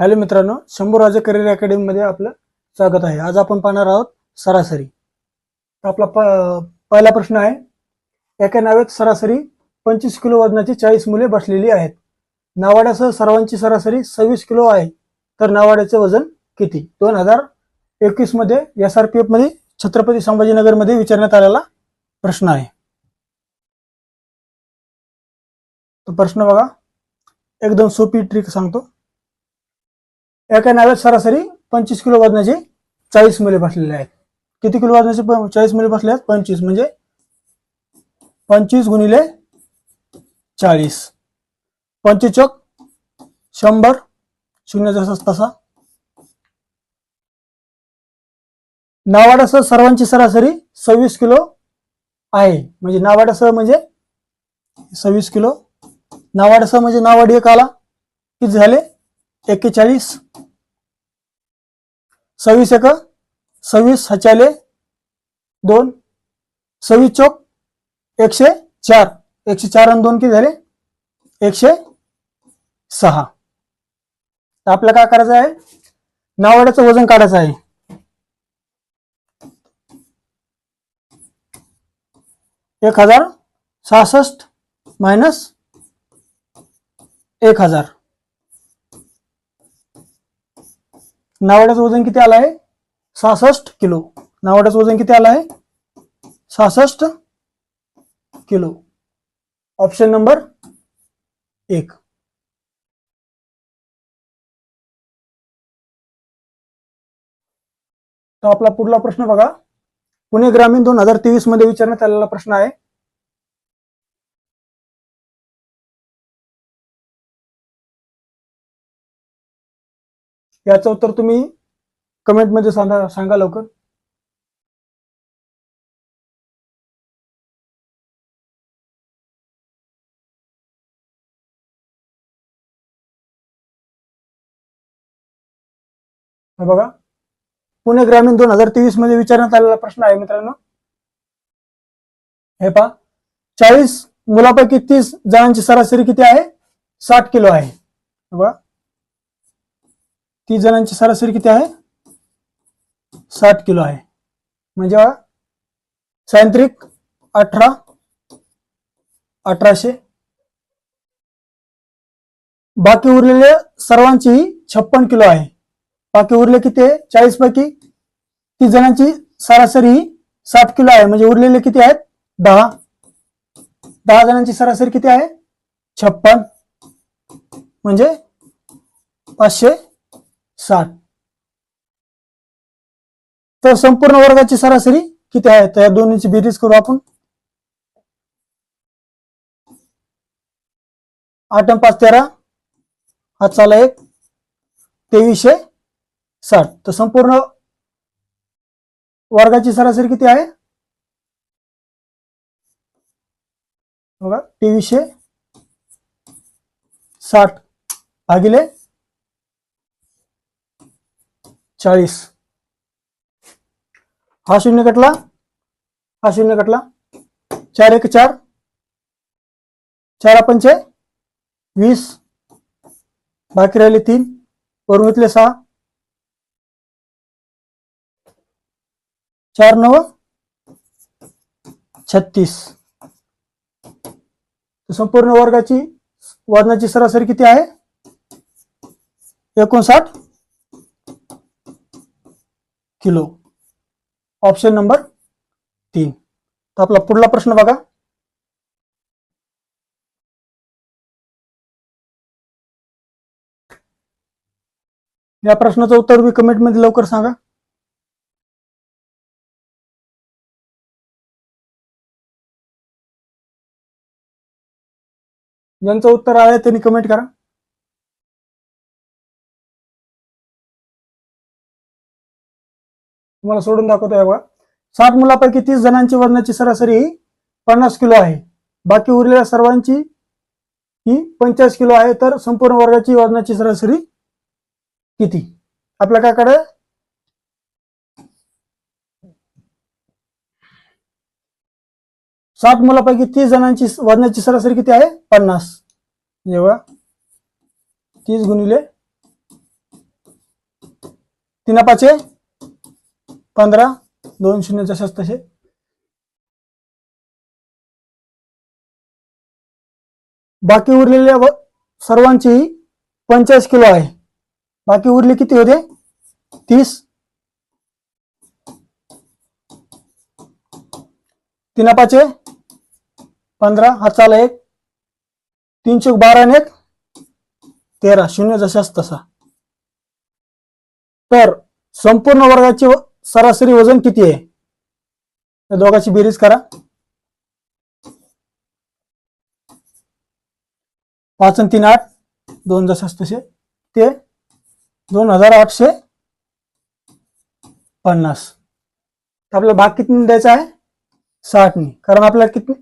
Hello मित्रांनो शंभू राजे career अकॅडमीमध्ये आपलं स्वागत आहे. आज आपण पाहणार आहोत सरासरी. आपला प पहिला प्रश्न आहे एका नावेत सरासरी पंचवीस किलो वजनाची चाळीस मुले बसलेली आहेत. नावाड्यासह सर्वांची सरासरी सव्वीस किलो आहे. तर नावाड्याचे वजन किती? दोन हजार एकवीसमध्ये एस आर पी एफमध्ये छत्रपती संभाजीनगरमध्ये विचारण्यात आलेला प्रश्न आहे. तो प्रश्न बघा. एकदम सोपी ट्रिक सांगतो. एका नाव्यात सरासरी पंचवीस किलो वजनाचे चाळीस मुले बसलेले आहेत. किती किलो वजनाचे? चाळीस मुले बसले आहेत पंचवीस. म्हणजे पंचवीस गुणिले चाळीस. पंचवीस चौक शंभर शून्य जसा तसा. नावाडासह सर्वांची सरासरी सव्वीस किलो आहे. म्हणजे नावाडासह म्हणजे सव्वीस किलो. नावाडासह म्हणजे नावाडी एक आला. किती झाले? एक्केचाळीस सव्वीस एक सव्वीस हचाले दोन सव्वीस चौक एकशे चार एकशे चार आणि दोन किती झाले? एकशे सहा. तर आपल्याला काय करायचं आहे? नावाड्याचं वजन काढायचं आहे. एक हजार सहासष्ट मायनस एक हजार. नावाड्याचं वजन किती आलं आहे? सहासष्ट किलो. नावाड्याचं वजन किती आलं आहे? सहासष्ट किलो. ऑप्शन नंबर एक. तर आपला पुढला प्रश्न बघा. पुणे ग्रामीण दोन हजार तेवीसमध्ये विचारण्यात आलेला प्रश्न आहे. याचं उत्तर तुम्ही कमेंटमध्ये सांगा सांगा लवकर. बघा. पुणे ग्रामीण दोन हजार तेवीसमध्ये विचारण्यात आलेला प्रश्न आहे मित्रांनो. हे पहा. चाळीस मुलापैकी तीस जणांची सरासरी किती आहे? साठ किलो आहे. बघा. तीस जणांची सरासरी किती आहे? साठ किलो आहे. म्हणजे सायंत्रिक अठरा अठराशे. बाकी उरलेले सर्वांची छप्पन किलो आहे. बाकी उरले किती आहे? चाळीस पैकी तीस जणांची सरासरी ही साठ किलो आहे. म्हणजे उरलेले किती आहेत? दहा. दहा जणांची सरासरी किती आहे? छप्पन. म्हणजे पाचशे साठ तर संपूर्ण वर्गाची सरासरी किती आहे? तर या दोन्हीची बेरीज करू आपण. आठ पाच तेरा. हा चाला एक. तेवीसशे साठ. तर संपूर्ण वर्गाची सरासरी किती आहे? बघा तेवीसशे साठ भागिले चाळीस. हा शून्य कटला? हा शून्य कटला? चार एक चार. चार पंचे वीस. बाकी राहिले तीन. वरून घेतले सहा. चार नव छत्तीस. संपूर्ण वर्गाची वजनाची सरासरी किती आहे? एकोणसाठ. किलो. ऑप्शन नंबर तीन. तर आपला पुढला प्रश्न बघा. या प्रश्नाचं उत्तर मी कमेंटमध्ये लवकर सांगा. ज्यांचं उत्तर आहे त्यांनी कमेंट करा. तुम्हाला सोडून दाखवतोय बघा साठ मुलापैकी तीस जणांची वजनाची सरासरी ही पन्नास किलो आहे. बाकी उरलेल्या सर्वांची ही पंचाळीस किलो आहे. तर संपूर्ण वर्गाची वजनाची सरासरी किती? आपल्या काय कडे सात मुलापैकी तीस जणांची वजनाची सरासरी किती आहे? पन्नास. जेव्हा तीस गुणिले तीन पाचे पंधरा दोन शून्य जशाच तसे बाकी उरलेल्या व सर्वांची पंचाळीस किलो आहे. बाकी उरले किती होते? तीस. तीन पाचे पंधरा हा चाला एक. तीनशे बारा आणि एक. तेरा शून्य जशाच तसा तर संपूर्ण वर्गाची व- सरासरी वजन किती आहे? त्या दोघांची बेरीज करा. पाच आणि तीन आठ दोन जशाच तसे. ते दोन हजार आठशे पन्नास. तर भाग किती द्यायचा आहे? साठनी. कारण आपल्याला किती